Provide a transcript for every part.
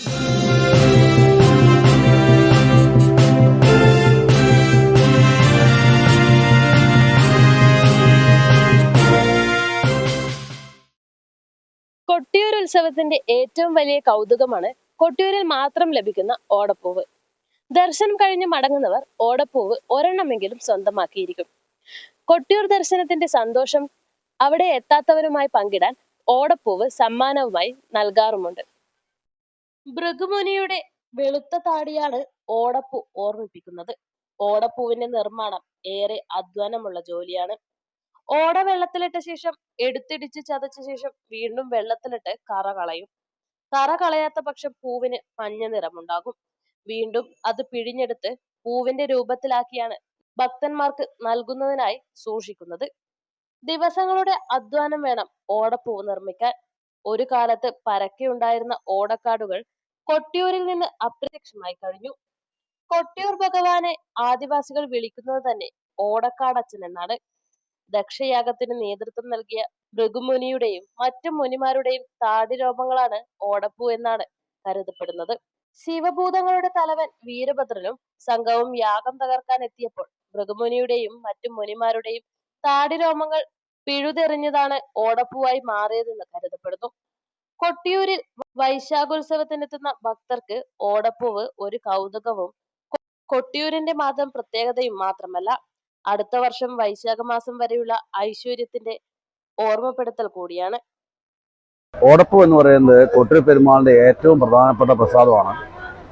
കൊട്ടിയൂർ ഉത്സവത്തിന്റെ ഏറ്റവും വലിയ കൗതുകമാണ് കൊട്ടിയൂരിൽ മാത്രം ലഭിക്കുന്ന ഓടപ്പൂവ്. ദർശനം കഴിഞ്ഞ് മടങ്ങുന്നവർ ഓടപ്പൂവ് ഒരെണ്ണമെങ്കിലും സ്വന്തമാക്കിയിരിക്കും. കൊട്ടിയൂർ ദർശനത്തിന്റെ സന്തോഷം അവിടെ എത്താത്തവരുമായി പങ്കിടാൻ ഓടപ്പൂവ് സമ്മാനവുമായി നൽകാറുമുണ്ട്. ഭൃഗുമുനിയുടെ വെളുത്ത താടിയാണ് ഓടപ്പൂ ഓർമ്മിപ്പിക്കുന്നത്. ഓടപ്പൂവിന്റെ നിർമ്മാണം ഏറെ അധ്വാനമുള്ള ജോലിയാണ്. ഓട വെള്ളത്തിലിട്ട ശേഷം എടുത്തിടിച്ച് ചതച്ച ശേഷം വീണ്ടും വെള്ളത്തിലിട്ട് കറ കളയും. കറ കളയാത്ത പക്ഷം പൂവിന് മഞ്ഞ നിറമുണ്ടാകും. വീണ്ടും അത് പിഴിഞ്ഞെടുത്ത് പൂവിന്റെ രൂപത്തിലാക്കിയാണ് ഭക്തന്മാർക്ക് നൽകുന്നതിനായി സൂക്ഷിക്കുന്നത്. ദിവസങ്ങളുടെ അധ്വാനം വേണം ഓടപ്പൂവ് നിർമ്മിക്കാൻ. ഒരു കാലത്ത് പരക്കെ ഉണ്ടായിരുന്ന ഓടക്കാടുകൾ കൊട്ടിയൂരിൽ നിന്ന് അപ്രത്യക്ഷമായി കഴിഞ്ഞു. കൊട്ടിയൂർ ഭഗവാനെ ആദിവാസികൾ വിളിക്കുന്നത് തന്നെ ഓടക്കാടച്ചൻ എന്നാണ്. ദക്ഷയാഗത്തിന് നേതൃത്വം നൽകിയ ഭൃഗുമുനിയുടെയും മറ്റു മുനിമാരുടെയും താടിരോപങ്ങളാണ് ഓടപ്പൂ എന്നാണ് കരുതപ്പെടുന്നത്. ശിവഭൂതങ്ങളുടെ തലവൻ വീരഭദ്രനും സംഘവും യാഗം തകർക്കാൻ എത്തിയപ്പോൾ ഭൃഗുമുനിയുടെയും മറ്റു മുനിമാരുടെയും താടിരോമങ്ങൾ പിഴുതെറിഞ്ഞതാണ് ഓടപ്പൂവായി മാറിയതെന്ന് കരുതപ്പെടുന്നു. കൊട്ടിയൂരിൽ വൈശാഖോത്സവത്തിനെത്തുന്ന ഭക്തർക്ക് ഓടപ്പൂവ് ഒരു കൗതുകവും കൊട്ടിയൂരിന്റെ മാത്രം പ്രത്യേകതയും മാത്രമല്ല അടുത്ത വർഷം വൈശാഖ മാസം വരെയുള്ള ഐശ്വര്യത്തിന്റെ ഓർമ്മപ്പെടുത്തൽ കൂടിയാണ്. ഓടപ്പൂ എന്ന് പറയുന്നത് കൊട്ടിയൂർ പെരുമാളിന്റെ ഏറ്റവും പ്രധാനപ്പെട്ട പ്രസാദമാണ്.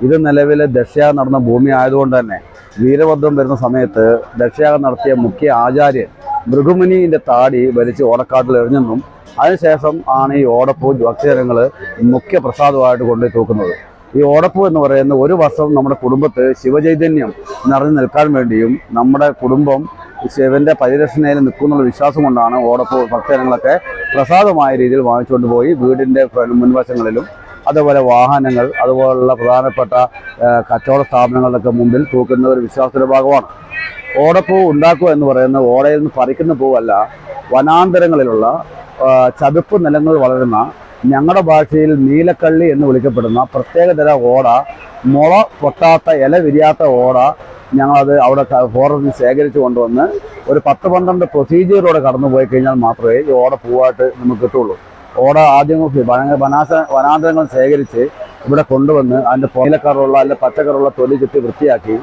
ഇത് നിലവിലെ ദക്ഷയാഗം നടന്ന ഭൂമി ആയതുകൊണ്ട് തന്നെ വീരഭദ്രം വരുന്ന സമയത്ത് ദക്ഷയാഗം നടത്തിയ മുഖ്യ ആചാര്യൻ മൃഗുമുനിന്റെ താടി വലിച്ച് ഓടക്കാട്ടിൽ എറിഞ്ഞെന്നും അതിനുശേഷം ആണ് ഈ ഓടപ്പൂ ഭക്തജനങ്ങൾ മുഖ്യ പ്രസാദമായിട്ട് കൊണ്ടുപോയി തൂക്കുന്നത്. ഈ ഓടപ്പൂ എന്ന് പറയുന്ന ഒരു വർഷം നമ്മുടെ കുടുംബത്തെ ശിവചൈതന്യം നിറഞ്ഞു നിൽക്കാൻ വേണ്ടിയും നമ്മുടെ കുടുംബം ശിവന്റെ പരിരക്ഷണയിൽ നിൽക്കുന്നുള്ള വിശ്വാസം കൊണ്ടാണ് ഓടപ്പൂ ഭക്തജനങ്ങളൊക്കെ പ്രസാദമായ രീതിയിൽ വാങ്ങിച്ചുകൊണ്ട് പോയി വീടിന്റെ ഫ്ര- മുൻവശങ്ങളിലും അതുപോലെ വാഹനങ്ങൾ അതുപോലുള്ള പ്രധാനപ്പെട്ട കച്ചവട സ്ഥാപനങ്ങളുടെയൊക്കെ മുമ്പിൽ തൂക്കുന്ന ഒരു വിശ്വാസത്തിന്റെ ഭാഗമാണ് ഓടപ്പൂ ഉണ്ടാക്കുക എന്ന് പറയുന്ന ഓടയിൽ നിന്ന് പറിക്കുന്ന പൂവല്ല വനാന്തരങ്ങളിലുള്ള ചതുപ്പ് നിലങ്ങൾ വളരുന്ന ഞങ്ങളുടെ ഭാഷയിൽ നീലക്കള്ളി എന്ന് വിളിക്കപ്പെടുന്ന പ്രത്യേകതര ഓട മുള പൊട്ടാത്ത ഇല വിരിയാത്ത ഓട ഞങ്ങളത് അവിടെ ഫോറസ്റ്റ് ശേഖരിച്ച് കൊണ്ടുവന്ന് ഒരു പത്ത് പന്ത്രണ്ട് പ്രൊസീജിയറിലൂടെ കടന്നു പോയി കഴിഞ്ഞാൽ മാത്രമേ ഈ ഓട പൂവായിട്ട് നമുക്ക് കിട്ടുള്ളൂ ഓട ആദ്യം വനാസ വനാന്തരങ്ങൾ ശേഖരിച്ച് ഇവിടെ കൊണ്ടുവന്ന് അതിന്റെ നീലക്കറുള്ള അല്ലെ പച്ചക്കറുള്ള തൊലി ചുറ്റി വൃത്തിയാക്കി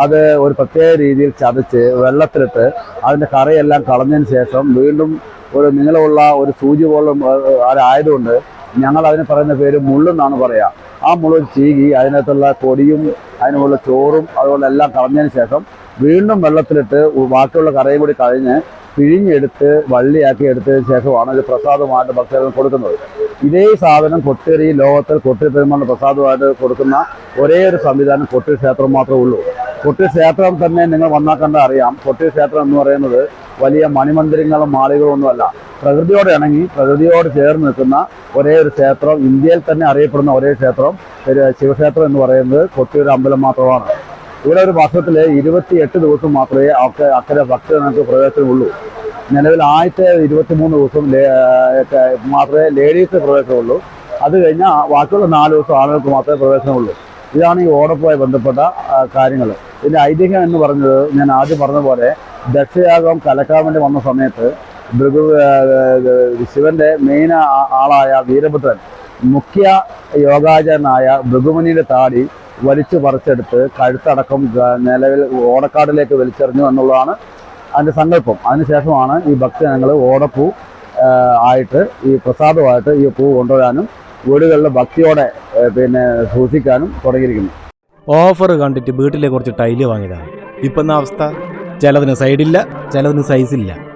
അത് ഒരു പ്രത്യേക രീതിയിൽ ചതച്ച് വെള്ളത്തിലിട്ട് അതിന്റെ കറയെല്ലാം കളഞ്ഞതിന് ശേഷം വീണ്ടും ഒരു നീളമുള്ള ഒരു സൂചി പോലും ആരായതുകൊണ്ട് ഞങ്ങൾ അതിന് പറയുന്ന പേര് മുള്ളെന്നാണ് പറയുക ആ മുള്ള് ചീകി അതിനകത്തുള്ള കൊടിയും അതിനുള്ള ചോറും അതുപോലെ എല്ലാം കളഞ്ഞതിന് ശേഷം വീണ്ടും വെള്ളത്തിലിട്ട് ബാക്കിയുള്ള കറയും കൂടി കഴിഞ്ഞ് പിഴിഞ്ഞെടുത്ത് വള്ളിയാക്കി എടുത്തതിന് ശേഷമാണ് ഇത് പ്രസാദമായിട്ട് ഭക്തർക്ക് കൊടുക്കുന്നത്. ഇതേ സാധനം കൊട്ടേരി ലോകത്തിൽ കൊട്ടിയൂർ പെരുമാളിന് പ്രസാദമായിട്ട് കൊടുക്കുന്ന ഒരേ ഒരു സംവിധാനം കൊട്ടി ക്ഷേത്രം മാത്രമേ ഉള്ളൂ. കൊട്ടി ക്ഷേത്രം തന്നെ നിങ്ങൾ വന്നാൽ കണ്ടാൽ അറിയാം. കൊട്ടി ക്ഷേത്രം എന്ന് പറയുന്നത് വലിയ മണിമന്ദിരങ്ങളും മാളികളും ഒന്നുമല്ല. പ്രകൃതിയോട് ഇണങ്ങി പ്രകൃതിയോട് ചേർന്ന് നിൽക്കുന്ന ഒരേ ഒരു ക്ഷേത്രം ഇന്ത്യയിൽ തന്നെ അറിയപ്പെടുന്ന ഒരേ ക്ഷേത്രം ഒരു ശിവക്ഷേത്രം എന്ന് പറയുന്നത് കൊട്ടിയൂർ അമ്പലം മാത്രമാണ്. ഇവിടെ ഒരു വർഷത്തിൽ ഇരുപത്തിയെട്ട് ദിവസം മാത്രമേ അവർക്ക് അക്കരെ ഭക്തജനങ്ങൾക്ക് പ്രവേശനമുള്ളൂ. നിലവിൽ ആദ്യത്തെ ഇരുപത്തിമൂന്ന് ദിവസം മാത്രമേ ലേഡീസ് പ്രവേശനമുള്ളൂ. അത് കഴിഞ്ഞാൽ ബാക്കിയുള്ള നാല് ദിവസം ആളുകൾക്ക് മാത്രമേ പ്രവേശനമുള്ളൂ. ഇതാണ് ഈ ഓടപ്പുമായി ബന്ധപ്പെട്ട കാര്യങ്ങൾ ഇതിന്റെ ഐതിഹ്യം എന്ന് പറഞ്ഞത് ഞാൻ ആദ്യം പറഞ്ഞ പോലെ ദക്ഷയാഗം കലക്കാൻ വേണ്ടി വന്ന സമയത്ത് ഭൃഗു ശിവന്റെ മെയിൻ ആളായ വീരഭദ്രൻ മുഖ്യ യോഗാചാരനായ ഭൃഗുമുനിയുടെ താടി വലിച്ചു പറിച്ചെടുത്ത് കഴുത്തടക്കം നിലവിൽ ഓടക്കാടിലേക്ക് വലിച്ചെറിഞ്ഞു എന്നുള്ളതാണ് അതിന്റെ സങ്കല്പം. അതിനുശേഷമാണ് ഈ ഭക്തജനങ്ങൾ ഓടപ്പൂ ആയിട്ട് ഈ പ്രസാദമായിട്ട് ഈ പൂ കൊണ്ടുവരാനും വീടുകളിൽ ഭക്തിയോടെ പിന്നെ സൂക്ഷിക്കാനും തുടങ്ങിയിരിക്കുന്നു. ഓഫർ കണ്ടിട്ട് വീട്ടിലെ കുറച്ച് ടൈൽ വാങ്ങിയതാണ്. ഇപ്പം അവസ്ഥ? ചിലതിന് സൈഡില്ല ചിലതിന് സൈസില്ല.